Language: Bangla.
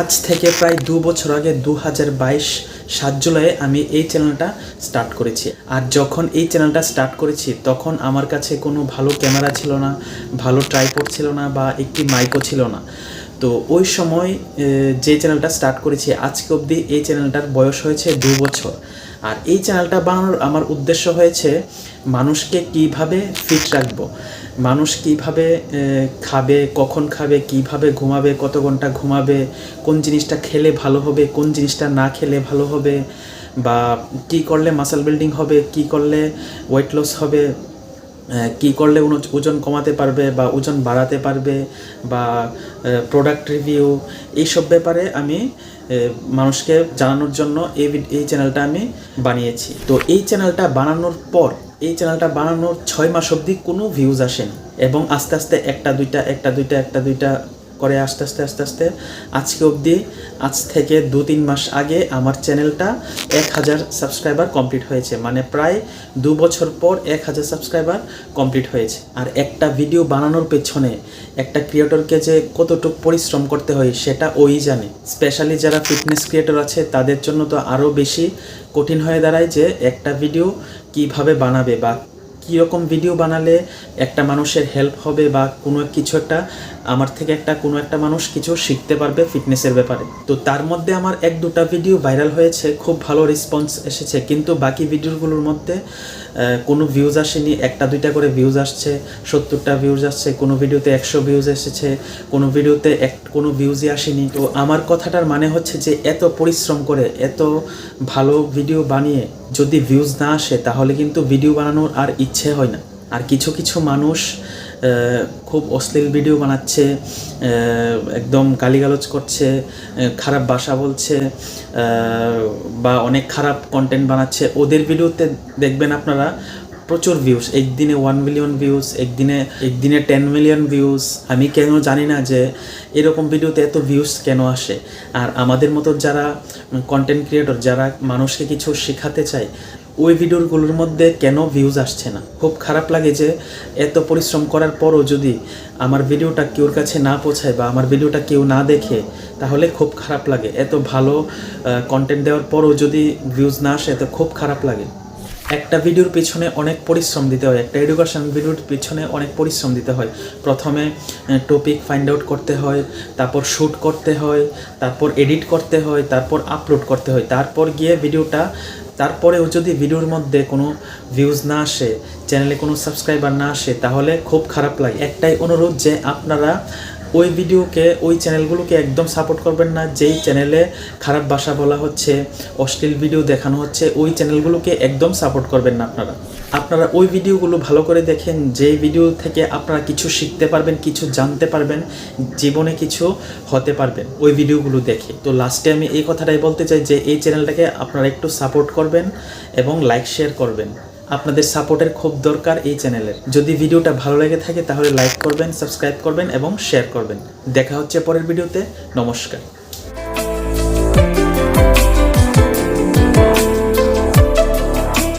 আজ থেকে প্রায় দু বছর আগে দু হাজার বাইশ সাত জুলাইয়ে আমি এই চ্যানেলটা স্টার্ট করেছি। আর যখন এই চ্যানেলটা স্টার্ট করেছি, তখন আমার কাছে কোনো ভালো ক্যামেরা ছিল না, ভালো ট্রাইপড ছিল না বা একটি মাইকও ছিল না। তো ওই সময় যে চ্যানেলটা স্টার্ট করেছি, আজকে অবধি এই চ্যানেলটার বয়স হয়েছে দু বছর। আর এই চ্যানেলটা বানানোর আমার উদ্দেশ্য হয়েছে মানুষকে কীভাবে ফিট রাখব। মানুষ কীভাবে খাবে, কখন খাবে, কীভাবে ঘুমাবে, কত ঘণ্টা ঘুমাবে, কোন জিনিসটা খেলে ভালো হবে, কোন জিনিসটা না খেলে ভালো হবে, বা কি করলে মাসেল বিল্ডিং হবে, কি করলে ওয়েট লস হবে কি করলে ওজন কমাতে পারবে বা ওজন বাড়াতে পারবে বা প্রোডাক্ট রিভিউ এইসব ব্যাপারে আমি মানুষকে জানানোর জন্য এই এই চ্যানেলটা আমি বানিয়েছি। তো এই চ্যানেলটা বানানোর পর, এই চ্যানেলটা বানানোর ছয় মাস অবধি কোনো ভিউজ আসেনি। এবং আস্তে আস্তে একটা দুইটা একটা দুইটা একটা দুইটা করে আস্তে আস্তে আস্তে আস্তে। আজকে অবধি, আজ থেকে দু, তিন মাস আগে আমার চ্যানেলটা এক হাজার সাবস্ক্রাইবার কমপ্লিট হয়েছে। মানে প্রায় দু বছর পর এক হাজার সাবস্ক্রাইবার কমপ্লিট হয়েছে। আর একটা ভিডিও বানানোর পেছনে একটা ক্রিয়েটরকে যে কতটুকু পরিশ্রম করতে হয়, সেটা ওই জানে। স্পেশালি যারা ফিটনেস ক্রিয়েটর আছে, তাদের জন্য তো আরও বেশি কঠিন হয়ে দাঁড়ায় যে একটা ভিডিও কীভাবে বানাবে বা কীরকম ভিডিও বানালে একটা মানুষের হেল্প হবে বা কোনো কিছু একটা আমার থেকে একটা কোনো একটা মানুষ কিছু শিখতে পারবে ফিটনেসের ব্যাপারে। তো তার মধ্যে আমার এক দুটা ভিডিও ভাইরাল হয়েছে, খুব ভালো রেসপন্স এসেছে। কিন্তু বাকি ভিডিওগুলোর মধ্যে কোনো ভিউজ আসেনি, একটা দুইটা করে ভিউজ আসছে, সত্তরটা ভিউজ আসছে, কোনো ভিডিওতে একশো ভিউজ এসেছে, কোনো ভিডিওতে এক, কোনো ভিউজই আসেনি। তো আমার কথাটার মানে হচ্ছে যে এত পরিশ্রম করে, এত ভালো ভিডিও বানিয়ে যদি ভিউজ না আসে, তাহলে কিন্তু ভিডিও বানানোর আর ইচ্ছে হয় না। আর কিছু কিছু মানুষ খুব অশ্লীল ভিডিও বানাচ্ছে একদম গালিগালজ করছে খারাপ ভাষা বলছে বা অনেক খারাপ কন্টেন্ট বানাচ্ছে। ওদের ভিডিওতে দেখবেন আপনারা প্রচুর ভিউজ একদিনে ওয়ান মিলিয়ন ভিউজ একদিনে একদিনে টেন মিলিয়ন ভিউজ আমি কেন জানি না যে এরকম ভিডিওতে এত ভিউজ কেন আসে? আর আমাদের মতো যারা কন্টেন্ট ক্রিয়েটর যারা মানুষকে কিছু শেখাতে চায়, ওই ভিডিওগুলোর মধ্যে কেন ভিউজ আসছে না? খুব খারাপ লাগে যে এত পরিশ্রম করার পরও যদি আমার ভিডিওটা কেউর কাছে না পৌঁছায় বা আমার ভিডিওটা কেউ না দেখে, তাহলে খুব খারাপ লাগে। এত ভালো কন্টেন্ট দেওয়ার পরও যদি ভিউজ না আসে, তো খুব খারাপ লাগে। একটা ভিডিওর পিছনে অনেক পরিশ্রম দিতে হয়, একটা এডুকেশন ভিডিওর পিছনে অনেক পরিশ্রম দিতে হয়। প্রথমে টপিক ফাইন্ড আউট করতে হয়, তারপর শ্যুট করতে হয়, তারপর এডিট করতে হয়, তারপর আপলোড করতে হয়। তারপর গিয়ে ভিডিওটা, তারপরেও যদি ভিডিওর মধ্যে কোনো ভিউজ না আসে চ্যানেলে কোনো সাবস্ক্রাইবার না আসে, তাহলে খুব খারাপ লাগে। একটাই অনুরোধ যে আপনারা ওই ভিডিওকে, ওই চ্যানেলগুলোকে একদম সাপোর্ট করবেন না। যেই চ্যানেলে খারাপ ভাষা বলা হচ্ছে, অশ্লীল ভিডিও দেখানো হচ্ছে, ওই চ্যানেলগুলোকে একদম সাপোর্ট করবেন না আপনারা। আপনারা ওই ভিডিওগুলো ভালো করে দেখেন, যেই ভিডিও থেকে আপনারা কিছু শিখতে পারবেন, কিছু জানতে পারবেন, জীবনে কিছু হতে পারবেন, ওই ভিডিওগুলো দেখে। তো লাস্টে আমি এই কথাটাই বলতে চাই যে, এই চ্যানেলটাকে আপনারা একটু সাপোর্ট করবেন এবং লাইক শেয়ার করবেন। আপনাদের সাপোর্টের খুব দরকার এই চ্যানেলের। যদি ভিডিওটা ভালো লেগে থাকে তাহলে লাইক করবেন, সাবস্ক্রাইব করবেন এবং শেয়ার করবেন। দেখা হচ্ছে পরের ভিডিওতে। নমস্কার।